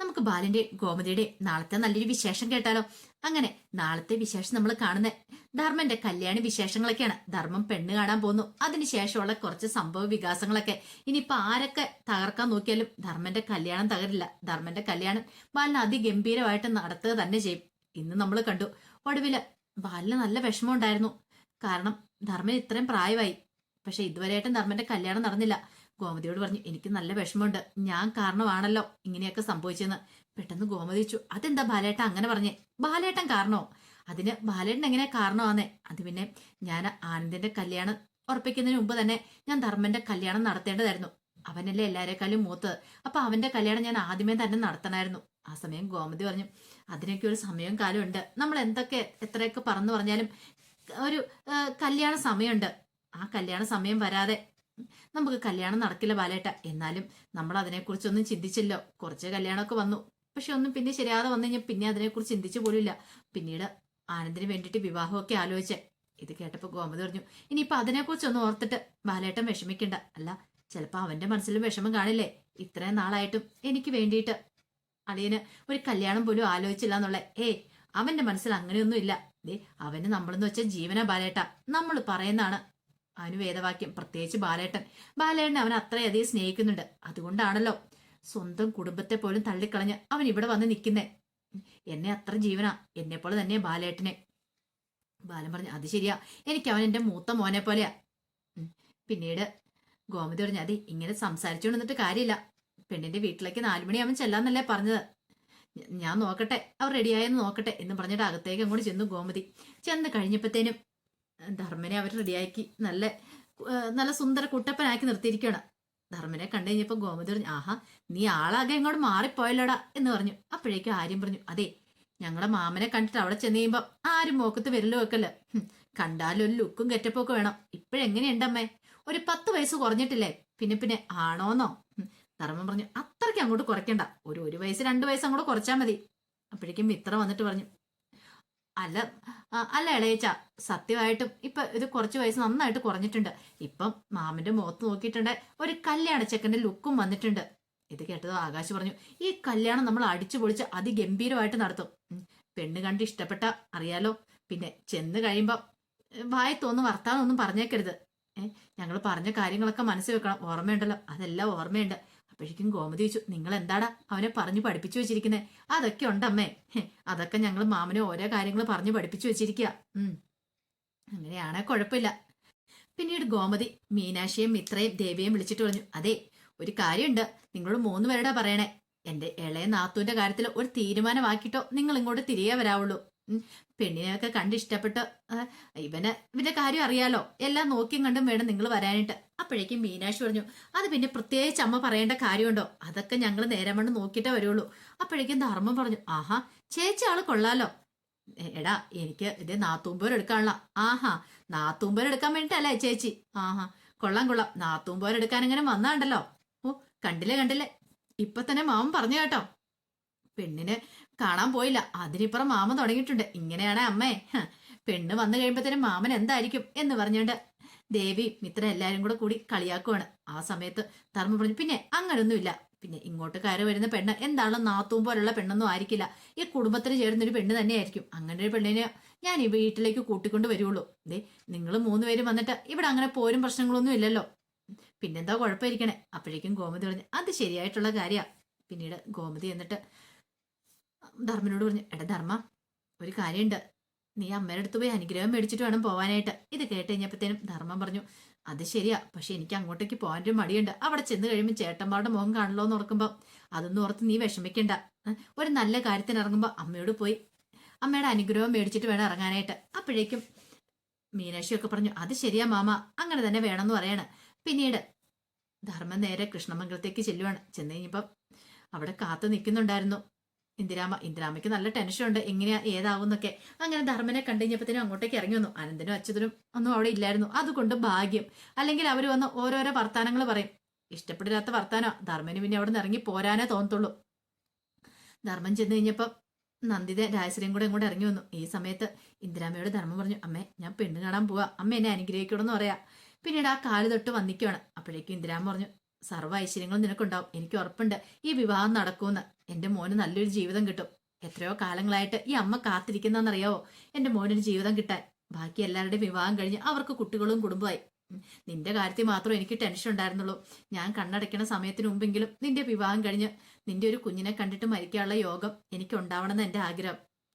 നമുക്ക് ബാലന്റെ ഗോമതിയുടെ നാളത്തെ നല്ലൊരു വിശേഷം കേട്ടാലോ? അങ്ങനെ നാളത്തെ വിശേഷം നമ്മൾ കാണുന്ന ധർമ്മന്റെ കല്യാണ വിശേഷങ്ങളൊക്കെയാണ്. ധർമ്മം പെണ്ണ് കാണാൻ പോകുന്നു അതിനുശേഷമുള്ള കുറച്ച് സംഭവ വികാസങ്ങളൊക്കെ. ഇനിയിപ്പൊ ആരൊക്കെ തകർക്കാൻ നോക്കിയാലും ധർമ്മന്റെ കല്യാണം തകരില്ല. ധർമ്മന്റെ കല്യാണം ബാലിന് അതിഗംഭീരമായിട്ട് നടത്തുക തന്നെ ചെയ്യും. ഇന്ന് നമ്മൾ കണ്ടു ഒടുവിൽ ബാലിന് നല്ല വിഷമം ഉണ്ടായിരുന്നു. കാരണം ധർമ്മൻ ഇത്രയും പ്രായമായി. പക്ഷെ ഇതുവരെയായിട്ടും ധർമ്മന്റെ കല്യാണം നടന്നില്ല. ഗോമതിയോട് പറഞ്ഞു എനിക്ക് നല്ല വിഷമമുണ്ട്. ഞാൻ കാരണമാണല്ലോ ഇങ്ങനെയൊക്കെ സംഭവിച്ചെന്ന്. പെട്ടെന്ന് ഗോമതി ചോദിച്ചു അതെന്താ ബാലേട്ടൻ അങ്ങനെ പറഞ്ഞേ? ബാലേട്ടൻ കാരണോ? അതിന് ബാലേട്ടൻ എങ്ങനെ കാരണമാന്നേ? അത് പിന്നെ ഞാൻ ആനന്ദിന്റെ കല്യാണം ഉറപ്പിക്കുന്നതിന് മുമ്പ് തന്നെ ഞാൻ ധർമ്മന്റെ കല്യാണം നടത്തേണ്ടതായിരുന്നു. അവനല്ലേ എല്ലാരെക്കാളും മൂത്തത് അപ്പൊ അവന്റെ കല്യാണം ഞാൻ ആദ്യമേ തന്നെ നടത്തണമായിരുന്നു. ആ സമയം ഗോമതി പറഞ്ഞു അതിനൊക്കെ ഒരു സമയവും കാലം ഉണ്ട് നമ്മൾ എന്തൊക്കെ എത്രയൊക്കെ പറഞ്ഞു പറഞ്ഞാലും ഒരു കല്യാണ സമയമുണ്ട്. ആ കല്യാണ സമയം വരാതെ നമുക്ക് കല്യാണം നടക്കില്ല ബാലേട്ട. എന്നാലും നമ്മൾ അതിനെക്കുറിച്ചൊന്നും ചിന്തിച്ചില്ലോ. കുറച്ച് കല്യാണമൊക്കെ വന്നു. പക്ഷെ ഒന്നും പിന്നെ ശരിയാതെ വന്നു കഴിഞ്ഞാൽ പിന്നെ അതിനെക്കുറിച്ച് ചിന്തിച്ചു പോലില്ല പിന്നീട് ആനന്ദിന് വേണ്ടിയിട്ട് വിവാഹമൊക്കെ ആലോചിച്ചേ. ഇത് കേട്ടപ്പോൾ ഗോമതി പറഞ്ഞു ഇനിയിപ്പോൾ അതിനെക്കുറിച്ചൊന്നും ഓർത്തിട്ട് ബാലേട്ടൻ വിഷമിക്കണ്ട. അല്ല ചിലപ്പോൾ അവന്റെ മനസ്സിലും വിഷമം കാണില്ലേ? ഇത്രയും നാളായിട്ടും എനിക്ക് വേണ്ടിയിട്ട്. അളിയന് ഒരു കല്യാണം പോലും ആലോചിച്ചില്ല എന്നുള്ള ഏ അവന്റെ മനസ്സിൽ അങ്ങനെയൊന്നും ഇല്ല ദേ അവന് നമ്മളെന്ന് വെച്ചാൽ ജീവന ബാലേട്ട. നമ്മൾ പറയുന്നതാണ്. അവന് വേദവാക്യം. പ്രത്യേകിച്ച് ബാലേട്ടൻ. ബാലേട്ടൻ അവൻ അത്രയധികം സ്നേഹിക്കുന്നുണ്ട്. അതുകൊണ്ടാണല്ലോ സ്വന്തം കുടുംബത്തെ പോലും തള്ളിക്കളഞ്ഞ് അവൻ ഇവിടെ വന്ന് നിൽക്കുന്നേ. എന്നെ അത്ര ജീവനാ. എന്നെ പോലെ തന്നെ ബാലേട്ടനെ. ബാലൻ പറഞ്ഞു അത് ശരിയാ. എനിക്ക് അവൻ എന്റെ മൂത്ത മോനെ പോലെയാ. പിന്നീട് ഗോമതി പറഞ്ഞു അതെ ഇങ്ങനെ സംസാരിച്ചുകൊണ്ട് നിന്നിട്ട് കാര്യമില്ല. പെണ്ണിന്റെ വീട്ടിലേക്ക് നാലുമണി അവൻ ചെല്ലാന്നല്ലേ പറഞ്ഞത്. ഞാൻ നോക്കട്ടെ. അവർ റെഡിയായെന്ന് നോക്കട്ടെ എന്ന് പറഞ്ഞിട്ട് അകത്തേക്ക് അങ്ങോട്ട് ചെന്നു ഗോമതി. ചെന്ന് കഴിഞ്ഞപ്പോഴത്തേനും ധർമ്മനെ അവർ റെഡിയാക്കി നല്ല നല്ല സുന്ദര കുട്ടപ്പനാക്കി നിർത്തിയിരിക്കണം ധർമ്മനെ കണ്ടു കഴിഞ്ഞപ്പോ ഗോമതി പറഞ്ഞു ആഹാ നീ ആളാകെ ഇങ്ങോട്ട് മാറിപ്പോയല്ലോടാ എന്ന് പറഞ്ഞു. അപ്പോഴേക്കും ആര്യം പറഞ്ഞു അതെ ഞങ്ങളെ മാമനെ കണ്ടിട്ട് അവിടെ ചെന്ന് കഴിയുമ്പോ ആരും മോക്കത്ത് വരലും വെക്കല്ല. കണ്ടാലും ഒരു ലുക്കും കെറ്റപ്പൊക്കെ വേണം. ഇപ്പോഴെങ്ങനെയുണ്ടമ്മേ? ഒരു പത്ത് വയസ്സ് കുറഞ്ഞിട്ടില്ലേ? പിന്നെ പിന്നെ ആണോന്നോ? ധർമ്മം പറഞ്ഞു അത്രയ്ക്ക് അങ്ങോട്ട് കുറയ്ക്കണ്ട. ഒരു ഒരു വയസ്സ് രണ്ട് വയസ്സ് അങ്ങോട്ട് കുറച്ചാൽ മതി. അപ്പോഴേക്കും മിത്ര വന്നിട്ട് പറഞ്ഞു അല്ല അല്ല ഇളയച്ച സത്യമായിട്ടും ഇപ്പൊ ഇത് കുറച്ച് വയസ്സ് നന്നായിട്ട് കുറഞ്ഞിട്ടുണ്ട്. ഇപ്പം മാമന്റെ മുഖത്ത് നോക്കിയിട്ടുണ്ട് ഒരു കല്യാണ ചെക്കന്റെ ലുക്കും വന്നിട്ടുണ്ട്. ഇത് കേട്ടത് ആകാശ് പറഞ്ഞു ഈ കല്യാണം നമ്മൾ അടിച്ചു പൊളിച്ച് അതിഗംഭീരമായിട്ട് നടത്തും. പെണ്ണ് കണ്ട് ഇഷ്ടപ്പെട്ട അറിയാലോ. പിന്നെ ചെന്ന് കഴിയുമ്പോൾ വായി വർത്താനൊന്നും പറഞ്ഞേക്കരുത്. ഏഹ് ഞങ്ങൾ പറഞ്ഞ കാര്യങ്ങളൊക്കെ മനസ്സിൽ വെക്കണം. ഓർമ്മയുണ്ടല്ലോ. അതെല്ലാം ഓർമ്മയുണ്ട്. അപ്പോഴേക്കും ഗോമതി ചോദിച്ചു. നിങ്ങൾ എന്താടാ അവനെ പറഞ്ഞു പഠിപ്പിച്ചു വെച്ചിരിക്കുന്നത് അതൊക്കെ ഉണ്ടമ്മേ. അതൊക്കെ ഞങ്ങൾ മാമനെ ഓരോ കാര്യങ്ങൾ പറഞ്ഞു പഠിപ്പിച്ചു വെച്ചിരിക്കുക ഉം. അങ്ങനെയാണെ കുഴപ്പമില്ല. പിന്നീട് ഗോമതി മീനാക്ഷിയും മിത്രയും ദേവിയും വിളിച്ചിട്ട് പറഞ്ഞു അതെ ഒരു കാര്യമുണ്ട്. നിങ്ങളോട് മൂന്ന് പേരുടെ പറയണേ. എന്റെ ഇളയ നാത്തൂന്റെ കാര്യത്തിൽ ഒരു തീരുമാനമാക്കിട്ടോ നിങ്ങൾ ഇങ്ങോട്ട് തിരികെ വരാവുള്ളൂ. പെണ്ണിനെയൊക്കെ കണ്ട് ഇഷ്ടപ്പെട്ട് ഇവന് ഇവന്റെ കാര്യം അറിയാലോ. എല്ലാം നോക്കിയും കണ്ടും വേണം നിങ്ങൾ വരാനായിട്ട്. അപ്പോഴേക്കും മീനാക്ഷി പറഞ്ഞു അത് പിന്നെ പ്രത്യേകിച്ച് അമ്മ പറയേണ്ട കാര്യമുണ്ടോ? അതൊക്കെ ഞങ്ങൾ നേരം വണ്ണം നോക്കിയിട്ടേ വരുള്ളൂ. അപ്പോഴേക്കും ധർമ്മം പറഞ്ഞു ആഹാ ചേച്ചി ആൾ കൊള്ളാലോ. എടാ എനിക്ക് ഇത് നാത്തൂമ്പോരെടുക്കാനുള്ള ആഹാ നാത്തൂമ്പോരെടുക്കാൻ വേണ്ടിട്ടല്ലേ ചേച്ചി? ആഹാ കൊള്ളാം കൊള്ളാം. നാത്തൂമ്പോരെടുക്കാൻ ഇങ്ങനെ വന്നാണ്ടല്ലോ. ഓ കണ്ടില്ലേ കണ്ടില്ലേ? ഇപ്പൊ തന്നെ മാമൻ പറഞ്ഞു കേട്ടോ. പെണ്ണിന് കാണാൻ പോയില്ല. അതിനിപ്പുറം മാമ തുടങ്ങിയിട്ടുണ്ട്. ഇങ്ങനെയാണ് അമ്മേ. പെണ്ണ് വന്നു കഴിയുമ്പോഴത്തേനും മാമൻ എന്തായിരിക്കും? എന്ന് പറഞ്ഞുകൊണ്ട് ദേവി മിത്രം എല്ലാരും കൂടെ കൂടി കളിയാക്കുവാണ്. ആ സമയത്ത് ധർമ്മ പറഞ്ഞു പിന്നെ അങ്ങനൊന്നുമില്ല. പിന്നെ ഇങ്ങോട്ട് കയറി വരുന്ന പെണ്ണ് എന്താണോ നാത്തൂം പോലുള്ള പെണ്ണൊന്നും ആയിരിക്കില്ല. ഈ കുടുംബത്തിന് ചേരുന്ന ഒരു പെണ്ണ് തന്നെയായിരിക്കും. അങ്ങനെ ഒരു പെണ്ണിനെ ഞാൻ ഈ വീട്ടിലേക്ക് കൂട്ടിക്കൊണ്ട് വരുള്ളൂ ദേ നിങ്ങൾ മൂന്ന് പേര് വന്നിട്ട് ഇവിടെ അങ്ങനെ പോരും പ്രശ്നങ്ങളൊന്നും ഇല്ലല്ലോ. പിന്നെന്താ കുഴപ്പമായിരിക്കണേ അപ്പോഴേക്കും ഗോമതി പറഞ്ഞു അത് ശരിയായിട്ടുള്ള കാര്യമാണ് പിന്നീട് ഗോമതി എന്നിട്ട് ധർമ്മനോട് പറഞ്ഞു എടാ ധർമ്മ ഒരു കാര്യമുണ്ട്. നീ അമ്മയുടെ അടുത്ത് പോയി അനുഗ്രഹം മേടിച്ചിട്ട് വേണം പോവാനായിട്ട്. ഇത് കേട്ട് കഴിഞ്ഞപ്പോഴത്തേനും ധർമ്മം പറഞ്ഞു അത് ശരിയാ പക്ഷെ എനിക്ക് അങ്ങോട്ടേക്ക് പോകാൻ ഒരു മടിയുണ്ട്. അവിടെ ചെന്ന് കഴിയുമ്പോൾ ചേട്ടന്മാരുടെ മുഖം കാണല്ലോ എന്ന് ഓർക്കുമ്പോൾ അതൊന്നും ഓർത്ത് നീ വിഷമിക്കണ്ട. ഒരു നല്ല കാര്യത്തിന് ഇറങ്ങുമ്പോൾ അമ്മയോട് പോയി. അമ്മയുടെ അനുഗ്രഹം മേടിച്ചിട്ട് വേണം ഇറങ്ങാനായിട്ട്. അപ്പോഴേക്കും മീനാക്ഷിയൊക്കെ പറഞ്ഞു അത് ശരിയാ മാമ അങ്ങനെ തന്നെ വേണമെന്ന് പറയാണ്. പിന്നീട് ധർമ്മം നേരെ കൃഷ്ണമംഗലത്തേക്ക് ചെല്ലുവാണ്. ചെന്ന് കഴിഞ്ഞപ്പം അവിടെ കാത്തു നിൽക്കുന്നുണ്ടായിരുന്നു. ഇന്ദിരാമ ഇന്ദിരാമയ്ക്ക് നല്ല ടെൻഷൻ ഉണ്ട്. എങ്ങനെയാ ഏതാവുന്നൊക്കെ. അങ്ങനെ ധർമ്മനെ കണ്ടു കഴിഞ്ഞപ്പോഴത്തേനും അങ്ങോട്ടേക്ക് ഇറങ്ങി വന്നു. അനന്തനും അച്യുതനും ഒന്നും അവിടെ ഇല്ലായിരുന്നു. അതുകൊണ്ട് ഭാഗ്യം. അല്ലെങ്കിൽ അവർ വന്ന് ഓരോരോ വർത്താനങ്ങൾ പറയും. ഇഷ്ടപ്പെടില്ലാത്ത വർത്താനോ? ധർമ്മന് പിന്നെ അവിടെ നിന്ന് ഇറങ്ങി പോരാനേ തോന്നത്തുള്ളൂ. ധർമ്മൻ ചെന്ന് കഴിഞ്ഞപ്പം നന്ദിത രാജശ്രീയും കൂടെ ഇങ്ങോട്ട് ഇറങ്ങി വന്നു. ഈ സമയത്ത് ഇന്ദിരാമയോട് ധർമ്മം പറഞ്ഞു അമ്മേ ഞാൻ പെണ്ണ് കാണാൻ പോവാ. അമ്മ എന്നെ അനുഗ്രഹിക്കണമെന്ന് പറയാ. പിന്നീട് ആ കാൽ തൊട്ട് വന്നിക്കുവാണ്. അപ്പോഴേക്കും ഇന്ദിരാമ പറഞ്ഞു സർവ ഐശ്വര്യങ്ങളും നിനക്കുണ്ടാവും. എനിക്ക് ഉറപ്പുണ്ട്. ഈ വിവാഹം നടക്കുമെന്ന്. എന്റെ മോന് നല്ലൊരു ജീവിതം കിട്ടും. എത്രയോ കാലങ്ങളായിട്ട് ഈ അമ്മ കാത്തിരിക്കുന്നറിയാവോ എന്റെ മോനൊരു ജീവിതം കിട്ടാൻ. ബാക്കി എല്ലാവരുടെയും വിവാഹം കഴിഞ്ഞ് അവർക്ക് കുട്ടികളും കുടുംബമായി. നിന്റെ കാര്യത്തിൽ മാത്രം എനിക്ക് ടെൻഷൻ ഉണ്ടായിരുന്നുള്ളൂ. ഞാൻ കണ്ണടയ്ക്കണ സമയത്തിന് മുമ്പെങ്കിലും നിന്റെ വിവാഹം കഴിഞ്ഞ് നിന്റെ ഒരു കുഞ്ഞിനെ കണ്ടിട്ട് മരിക്കാനുള്ള യോഗം എനിക്ക് ഉണ്ടാവണമെന്ന് എന്റെ ആഗ്രഹം.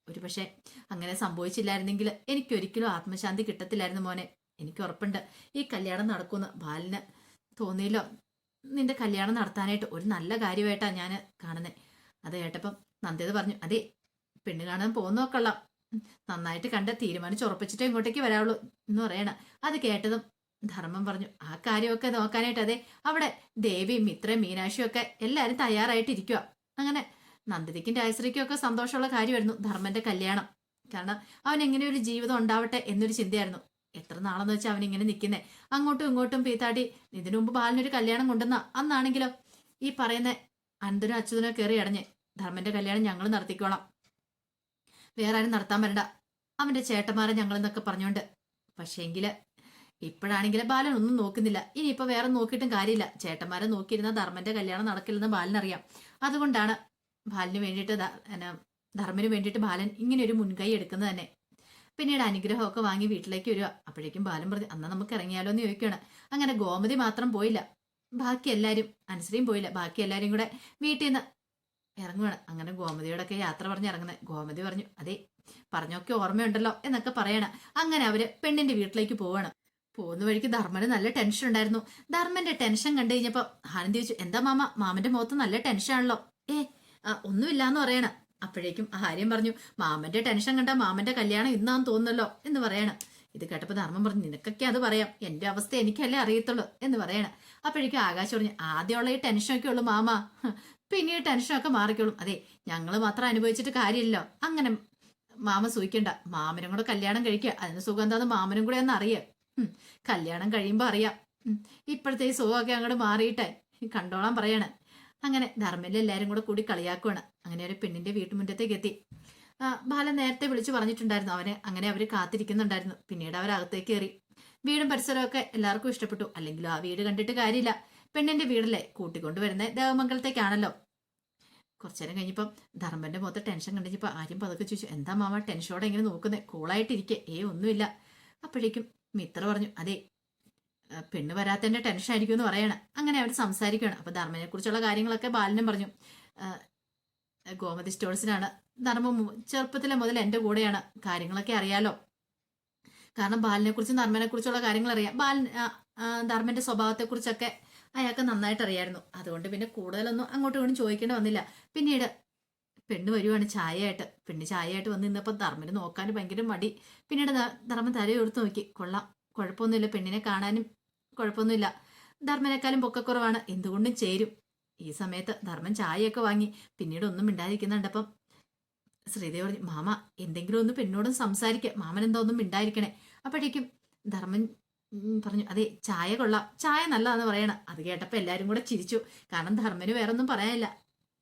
ഒരു പക്ഷേ അങ്ങനെ സംഭവിച്ചില്ലായിരുന്നെങ്കിൽ എനിക്കൊരിക്കലും ആത്മശാന്തി കിട്ടത്തില്ലായിരുന്നു മോനെ. എനിക്ക് ഉറപ്പുണ്ട്. ഈ കല്യാണം നടക്കുമെന്ന് ബാലിന് തോന്നിയില്ലോ. നിന്റെ കല്യാണം നടത്താനായിട്ട് ഒരു നല്ല കാര്യമായിട്ടാ ഞാൻ കാണുന്നത് അത് കേട്ടപ്പം നന്ദിത് പറഞ്ഞു. അതെ പെണ്ണ് കാണാൻ പോകുന്ന കൊള്ളാം. നന്നായിട്ട് കണ്ട് തീരുമാനിച്ച് ഉറപ്പിച്ചിട്ടേ ഇങ്ങോട്ടേക്ക് വരാവുള്ളൂ എന്ന് പറയണ. അത് കേട്ടതും ധർമ്മം പറഞ്ഞു ആ കാര്യമൊക്കെ നോക്കാനായിട്ട് അതെ. അവിടെ ദേവിയും മിത്രയും മീനാക്ഷിയും ഒക്കെ എല്ലാവരും തയ്യാറായിട്ടിരിക്കുക അങ്ങനെ നന്ദിതിക്കും രാജശ്രീക്കും ഒക്കെ സന്തോഷമുള്ള കാര്യമായിരുന്നു ധർമ്മന്റെ കല്യാണം. കാരണം അവൻ എങ്ങനെ ഒരു ജീവിതം ഉണ്ടാവട്ടെ എന്നൊരു ചിന്തയായിരുന്നു. എത്ര നാളെന്ന് വെച്ചാൽ അവൻ ഇങ്ങനെ നിൽക്കുന്നേ അങ്ങോട്ടും ഇങ്ങോട്ടും പീത്താടി ഇതിനു മുമ്പ് ബാലിനൊരു കല്യാണം കൊണ്ടുവന്ന അന്നാണെങ്കിലോ? ഈ പറയുന്ന അനന്തനും അച്യുതനോ കയറി അടഞ്ഞ് ധർമ്മന്റെ കല്യാണം ഞങ്ങൾ നടത്തിക്കോളാം. വേറെ ആരും നടത്താൻ വരണ്ട. അവന്റെ ചേട്ടന്മാരെ ഞങ്ങൾ എന്നൊക്കെ പറഞ്ഞോണ്ട്. പക്ഷേങ്കിൽ ഇപ്പോഴാണെങ്കിൽ ബാലൻ ഒന്നും നോക്കുന്നില്ല. ഇനിയിപ്പോ വേറെ നോക്കിയിട്ടും കാര്യമില്ല. ചേട്ടന്മാരെ നോക്കിയിരുന്ന ധർമ്മന്റെ കല്യാണം നടക്കില്ലെന്ന് ബാലനറിയാം. അതുകൊണ്ടാണ് ബാലിന് വേണ്ടിയിട്ട് ധർമ്മന് വേണ്ടിയിട്ട് ബാലൻ ഇങ്ങനെ ഒരു മുൻകൈ എടുക്കുന്നത് തന്നെ. പിന്നീട് അനുഗ്രഹമൊക്കെ വാങ്ങി വീട്ടിലേക്ക് വരിക. അപ്പോഴേക്കും ബാലൻ പറഞ്ഞു അന്നാ നമുക്ക് ഇറങ്ങിയാലോ എന്ന് ചോദിക്കുകയാണ്. അങ്ങനെ ഗോമതി മാത്രം പോയില്ല. ബാക്കി എല്ലാവരും അനുസരിയും പോയില്ല. ബാക്കി എല്ലാവരും കൂടെ വീട്ടിൽ നിന്ന് ഇറങ്ങുകയാണ് അങ്ങനെ ഗോമതിയോടൊക്കെ യാത്ര പറഞ്ഞ് ഇറങ്ങുന്നത് ഗോമതി പറഞ്ഞു അതെ പറഞ്ഞൊക്കെ ഓർമ്മയുണ്ടല്ലോ എന്നൊക്കെ പറയണം. അങ്ങനെ അവർ പെണ്ണിന്റെ വീട്ടിലേക്ക് പോവാണ്. പോകുന്ന വഴിക്ക് ധർമ്മന് നല്ല ടെൻഷൻ ഉണ്ടായിരുന്നു. ധർമ്മന്റെ ടെൻഷൻ കണ്ടു കഴിഞ്ഞപ്പോൾ ആനന്ദി ചോദിച്ചു എന്താ മാമ? മാമന്റെ മുഖത്ത് നല്ല ടെൻഷൻ ആണല്ലോ. ഏ ഒന്നുമില്ലാന്ന് പറയണ. അപ്പോഴേക്കും ആര്യം പറഞ്ഞു മാമന്റെ ടെൻഷൻ കണ്ട മാമന്റെ കല്യാണം ഇന്നാന്ന് തോന്നുന്നല്ലോ എന്ന് പറയണം. ഇത് കേട്ടപ്പോൾ ധർമ്മം പറഞ്ഞു നിനക്കൊക്കെ അത് പറയാം. എന്റെ അവസ്ഥ എനിക്കല്ലേ അറിയത്തുള്ളൂ എന്ന് പറയണം. അപ്പോഴേക്കും ആകാശം പറഞ്ഞു ആദ്യമുള്ള ഈ ടെൻഷനൊക്കെ ഉള്ളു മാമ. പിന്നെ ഈ ടെൻഷനൊക്കെ മാറിക്കോളും. അതെ ഞങ്ങൾ മാത്രം അനുഭവിച്ചിട്ട് കാര്യമില്ലല്ലോ. അങ്ങനെ മാമ സൂയിക്കണ്ട. മാമനും കൂടെ കല്യാണം കഴിക്കുക അതിന് സുഖം എന്താന്ന് മാമനും കൂടെ ഒന്ന് അറിയാം. കല്യാണം കഴിയുമ്പോൾ അറിയാം. ഇപ്പോഴത്തെ ഈ സുഖമൊക്കെ അങ്ങോട്ട് മാറിയിട്ടെ. കണ്ടോളാൻ പറയാണ്. അങ്ങനെ ധർമ്മയിൽ എല്ലാവരും കൂടെ കൂടി കളിയാക്കുവാണ്. അങ്ങനെ ഒരു പെണ്ണിന്റെ വീട്ടുമുറ്റത്തേക്ക് എത്തി. ബാല നേരത്തെ വിളിച്ചു പറഞ്ഞിട്ടുണ്ടായിരുന്നു അവനെ. അങ്ങനെ അവർ കാത്തിരിക്കുന്നുണ്ടായിരുന്നു. പിന്നീട് അവരകത്തേക്ക് കയറി. വീടും പരിസരമൊക്കെ എല്ലാവർക്കും ഇഷ്ടപ്പെട്ടു. അല്ലെങ്കിലും ആ വീട് കണ്ടിട്ട് കാര്യമില്ല. പെണ്ണിന്റെ വീടല്ലേ? കൂട്ടിക്കൊണ്ടുവരുന്ന ദേവമംഗലത്തേക്കാണല്ലോ. കുറച്ചു നേരം കഴിഞ്ഞപ്പം ധർമ്മന്റെ മുഖത്ത് ടെൻഷൻ കണ്ടിപ്പോൾ ആരും പതുക്കെ ചോദിച്ചു എന്താ മാമ ടെൻഷനോടെ ഇങ്ങനെ നോക്കുന്നേ? കൂളായിട്ടിരിക്കെ ഏ ഒന്നുമില്ല. അപ്പോഴേക്കും മിത്ര പറഞ്ഞു അതെ പെണ്ണ് വരാത്തതിന്റെ ടെൻഷൻ ആയിരിക്കും എന്ന് പറയണ. അങ്ങനെ അവർ സംസാരിക്കുകയാണ്. അപ്പൊ ധർമ്മനെ കുറിച്ചുള്ള കാര്യങ്ങളൊക്കെ ബാലനും പറഞ്ഞു. ഗോമതി സ്റ്റോഴ്സിനാണ് ധർമ്മം ചെറുപ്പത്തിലെ മുതൽ എന്റെ കൂടെയാണ്. കാര്യങ്ങളൊക്കെ അറിയാലോ. കാരണം ബാലിനെ കുറിച്ചും ധർമ്മനെ കുറിച്ചുള്ള കാര്യങ്ങൾ അറിയാം. ബാലൻ ധർമ്മന്റെ സ്വഭാവത്തെക്കുറിച്ചൊക്കെ അയാൾക്ക് നന്നായിട്ട് അറിയായിരുന്നു. അതുകൊണ്ട് പിന്നെ കൂടുതലൊന്നും അങ്ങോട്ടും ഇങ്ങോട്ടും ചോദിക്കേണ്ടി വന്നില്ല. പിന്നീട് പെണ്ണ് വരുവാണ് ചായയായിട്ട് പെണ്ണ് ചായയായിട്ട് വന്ന് നിന്നപ്പോൾ ധർമ്മന് നോക്കാൻ ഭയങ്കര മടി. പിന്നീട് ധർമ്മൻ തലയെടുത്ത് നോക്കി. കൊള്ളാം. കുഴപ്പമൊന്നുമില്ല. പെണ്ണിനെ കാണാനും കുഴപ്പമൊന്നുമില്ല. ധർമ്മനേക്കാളും പൊക്കക്കുറവാണ്. എന്തുകൊണ്ടും ചേരും. ഈ സമയത്ത് ധർമ്മൻ ചായയൊക്കെ വാങ്ങി. പിന്നീട് ഒന്നും മിണ്ടാതിരിക്കുന്നുണ്ടപ്പം ശ്രീദേവി പറഞ്ഞു മാമ എന്തെങ്കിലും ഒന്ന് പെണ്ണോടും സംസാരിക്കുക മാമൻ എന്താ ഒന്നും മിണ്ടായിരിക്കണേ. അപ്പോഴേക്കും ധർമ്മൻ പറഞ്ഞു അതെ ചായ കൊള്ളാം. ചായ നല്ലതാന്ന് പറയണം. അത് കേട്ടപ്പോൾ എല്ലാവരും കൂടെ ചിരിച്ചു. കാരണം ധർമ്മന് വേറെ ഒന്നും പറയാനില്ല.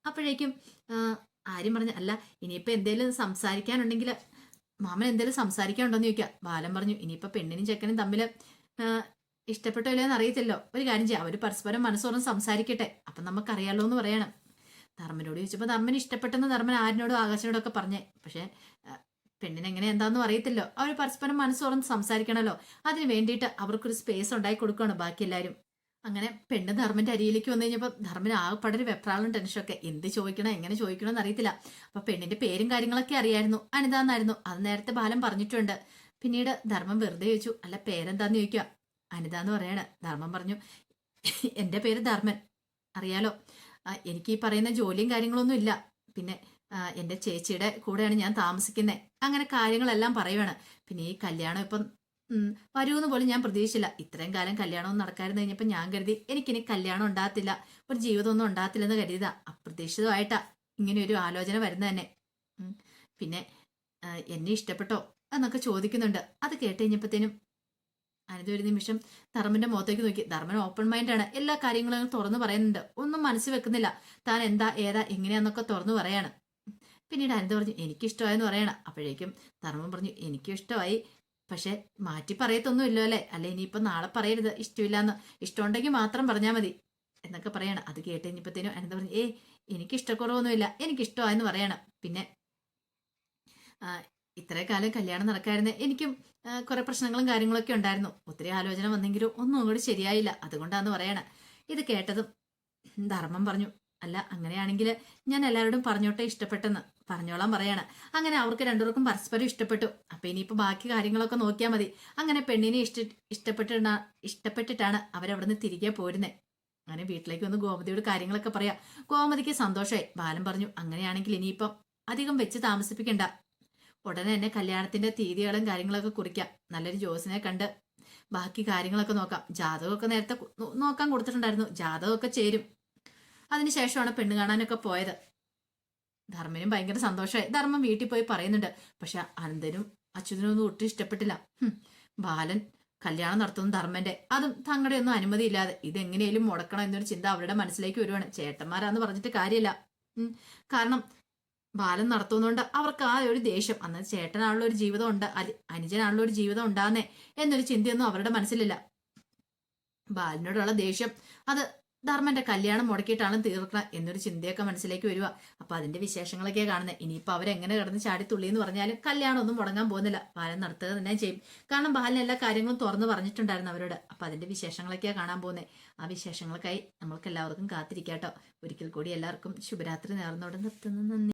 അപ്പോഴേക്കും ആര്യം പറഞ്ഞു അല്ല ഇനിയിപ്പോൾ എന്തെങ്കിലും സംസാരിക്കാനുണ്ടെങ്കിൽ മാമൻ എന്തേലും സംസാരിക്കാനുണ്ടോന്ന് ചോദിക്കുക ബാലൻ പറഞ്ഞു ഇനിയിപ്പോൾ പെണ്ണിനും ചെക്കനും തമ്മിൽ ഇഷ്ടപ്പെട്ടോ ഇല്ലയോ എന്ന് അറിയത്തില്ലോ. ഒരു കാര്യം ചെയ്യാം. അവർ പരസ്പരം മനസ്സോറും സംസാരിക്കട്ടെ. അപ്പം നമുക്കറിയാലോ എന്ന് പറയണം. ധർമ്മനോട് ചോദിച്ചപ്പോൾ ധർമ്മന് ഇഷ്ടപ്പെട്ടെന്ന് ധർമ്മൻ ആരിനോടും ആകാശനോടും ഒക്കെ പറഞ്ഞേ. പക്ഷേ പെണ്ണിന് എങ്ങനെ എന്താണെന്നും അറിയത്തില്ലോ. അവർ പരസ്പരം മനസ്സോറും സംസാരിക്കണമല്ലോ അതിന് വേണ്ടിയിട്ട് അവർക്കൊരു സ്പേസ് ഉണ്ടായി കൊടുക്കുകയാണ് ബാക്കി എല്ലാവരും. അങ്ങനെ പെണ്ണ് ധർമ്മന്റെ അരിയിലേക്ക് വന്നു കഴിഞ്ഞപ്പോൾ ധർമ്മൻ ആ ഒരു വെപ്രാളും ടെൻഷനൊക്കെ എന്ത് ചോദിക്കണം എങ്ങനെ ചോദിക്കണം എന്ന് അറിയത്തില്ല. അപ്പൊ പെണ്ണിന്റെ പേരും കാര്യങ്ങളൊക്കെ അറിയായിരുന്നു. അനിതാന്നായിരുന്നു. അത് നേരത്തെ ബാലം പറഞ്ഞിട്ടുണ്ട്. പിന്നീട് ധർമ്മം വെറുതെ ചോദിച്ചു അല്ല പേരെന്താന്ന് ചോദിക്കുക അനിത എന്ന് പറയാണ്. ധർമ്മം പറഞ്ഞു എന്റെ പേര് ധർമ്മൻ. അറിയാലോ എനിക്ക് ഈ പറയുന്ന ജോലിയും കാര്യങ്ങളൊന്നും ഇല്ല. പിന്നെ എന്റെ ചേച്ചിയുടെ കൂടെയാണ് ഞാൻ താമസിക്കുന്നത് അങ്ങനെ കാര്യങ്ങളെല്ലാം പറയുവാണ്. പിന്നെ ഈ കല്യാണം ഇപ്പം വരുമെന്ന് പോലും ഞാൻ പ്രതീക്ഷിച്ചില്ല. ഇത്രയും കാലം കല്യാണമൊന്നും നടക്കായിരുന്നു കഴിഞ്ഞപ്പോൾ ഞാൻ കരുതി എനിക്കിനി കല്യാണം ഉണ്ടാകത്തില്ല. ഒരു ജീവിതമൊന്നും ഉണ്ടാകത്തില്ലെന്ന് കരുതിയതാ. അപ്രതീക്ഷിതമായിട്ടാ ഇങ്ങനെ ഒരു ആലോചന വരുന്നത് തന്നെ. പിന്നെ എന്നെ ഇഷ്ടപ്പെട്ടോ? എന്നൊക്കെ ചോദിക്കുന്നുണ്ട്. അത് കേട്ട് കഴിഞ്ഞപ്പോഴത്തേനും അനിത ഒരു നിമിഷം ധർമ്മന്റെ മുഖത്തേക്ക് നോക്കി. ധർമ്മൻ ഓപ്പൺ മൈൻഡാണ് എല്ലാ കാര്യങ്ങളും തുറന്നു പറയുന്നുണ്ട്. ഒന്നും മനസ്സിൽ വെക്കുന്നില്ല. താൻ എന്താ ഏതാ എങ്ങനെയാന്നൊക്കെ തുറന്നു പറയാണ്. പിന്നീട് അനിത പറഞ്ഞു എനിക്കിഷ്ടമായെന്ന് പറയണം. അപ്പോഴേക്കും ധർമ്മം പറഞ്ഞു എനിക്കും ഇഷ്ടമായി പക്ഷെ മാറ്റി പറയത്തൊന്നുമില്ലോ അല്ലേ? അല്ലെ ഇനിയിപ്പോൾ നാളെ പറയരുത്. ഇഷ്ടമില്ലാന്ന്. ഇഷ്ടമുണ്ടെങ്കിൽ മാത്രം പറഞ്ഞാൽ മതി എന്നൊക്കെ പറയാണ്. അത് കേട്ട് കഴിഞ്ഞപ്പോഴത്തേനും അനന്ത പറഞ്ഞു ഏ എനിക്ക് ഇഷ്ടക്കുറവൊന്നുമില്ല എനിക്ക് ഇഷ്ടമായെന്ന് പറയണം. പിന്നെ ഇത്രേ കാലം കല്യാണം നടക്കായിരുന്നു എനിക്കും കുറെ പ്രശ്നങ്ങളും കാര്യങ്ങളൊക്കെ ഉണ്ടായിരുന്നു. ഒത്തിരി ആലോചന വന്നെങ്കിലും ഒന്നും കൂടി ശരിയായില്ല. അതുകൊണ്ടാന്ന് പറയണ. ഇത് കേട്ടതും ധർമ്മം പറഞ്ഞു അല്ല അങ്ങനെയാണെങ്കിൽ ഞാൻ എല്ലാവരോടും പറഞ്ഞോട്ടെ ഇഷ്ടപ്പെട്ടെന്ന്. പറഞ്ഞോളാം പറയാണ്. അങ്ങനെ അവർക്ക് രണ്ടുപേർക്കും പരസ്പരം ഇഷ്ടപ്പെട്ടു. അപ്പൊ ഇനിയിപ്പോ ബാക്കി കാര്യങ്ങളൊക്കെ നോക്കിയാൽ മതി. അങ്ങനെ പെണ്ണിനെ ഇഷ്ട ഇഷ്ടപ്പെട്ടിട്ടാ ഇഷ്ടപ്പെട്ടിട്ടാണ് അവരവിടുന്ന് തിരികെ പോരുന്നത് അങ്ങനെ വീട്ടിലേക്ക് വന്ന് ഗോമതിയോട് കാര്യങ്ങളൊക്കെ പറയാം. ഗോമതിക്ക് സന്തോഷമായി ബാലൻ പറഞ്ഞു അങ്ങനെയാണെങ്കിൽ ഇനിയിപ്പം അധികം വെച്ച് താമസിപ്പിക്കണ്ട. ഉടനെ തന്നെ കല്യാണത്തിന്റെ തീയതികളും കാര്യങ്ങളൊക്കെ കുറിക്കാം. നല്ലൊരു ജോസിനെ കണ്ട് ബാക്കി കാര്യങ്ങളൊക്കെ നോക്കാം. ജാതകമൊക്കെ നേരത്തെ നോക്കാൻ കൊടുത്തിട്ടുണ്ടായിരുന്നു. ജാതകമൊക്കെ ചേരും. അതിനുശേഷമാണ് പെണ്ണ് കാണാനൊക്കെ പോയത്. ധർമ്മനും ഭയങ്കര സന്തോഷമായി. ധർമ്മം വീട്ടിൽ പോയി പറയുന്നുണ്ട്. പക്ഷെ അനന്തനും അച്യുതനും ഒന്നും ഒട്ടും ഇഷ്ടപ്പെട്ടില്ല. ബാലൻ കല്യാണം നടത്തുന്നു ധർമ്മന്റെ. അതും തങ്ങളുടെ ഒന്നും അനുമതിയില്ലാതെ. ഇതെങ്ങനെയും മുടക്കണം എന്നൊരു ചിന്ത അവരുടെ മനസ്സിലേക്ക് വരുവാണ്. ചേട്ടന്മാരാന്ന് പറഞ്ഞിട്ട് കാര്യമില്ല. കാരണം ബാലൻ നടത്തുന്നതുകൊണ്ട് അവർക്ക് ആ ഒരു ദേഷ്യം. അന്ന് ചേട്ടനാണുള്ള ഒരു ജീവിതം ഉണ്ട്. അനുജനാണല്ലോ ഒരു ജീവിതം ഉണ്ടാകുന്നേ എന്നൊരു ചിന്തയൊന്നും അവരുടെ മനസ്സിലില്ല. ബാലനോടുള്ള ദേഷ്യം. അത് ധർമ്മന്റെ കല്യാണം മുടക്കിയിട്ടാണ് തീർക്കണം എന്നൊരു ചിന്തയൊക്കെ മനസ്സിലേക്ക് വരിക അപ്പൊ അതിന്റെ വിശേഷങ്ങളൊക്കെ കാണുന്നത് ഇനിയിപ്പോ അവരെങ്ങനെ കിടന്ന് ചാടിത്തുള്ളി എന്ന് പറഞ്ഞാലും കല്യാണം ഒന്നും മുടങ്ങാൻ പോകുന്നില്ല. ബാലൻ നടത്തുക തന്നെ ചെയ്യും. കാരണം ബാലൻ എല്ലാ കാര്യങ്ങളും തുറന്നു പറഞ്ഞിട്ടുണ്ടായിരുന്നു അവരോട്. അപ്പൊ അതിന്റെ വിശേഷങ്ങളൊക്കെ കാണാൻ പോകുന്നത് ആ വിശേഷങ്ങൾക്കായി നമ്മൾക്ക് എല്ലാവർക്കും കാത്തിരിക്കാട്ടോ. ഒരിക്കൽ കൂടി എല്ലാവർക്കും ശുഭരാത്രി നേർന്നോടെ നിർത്തുന്നു. നന്ദി.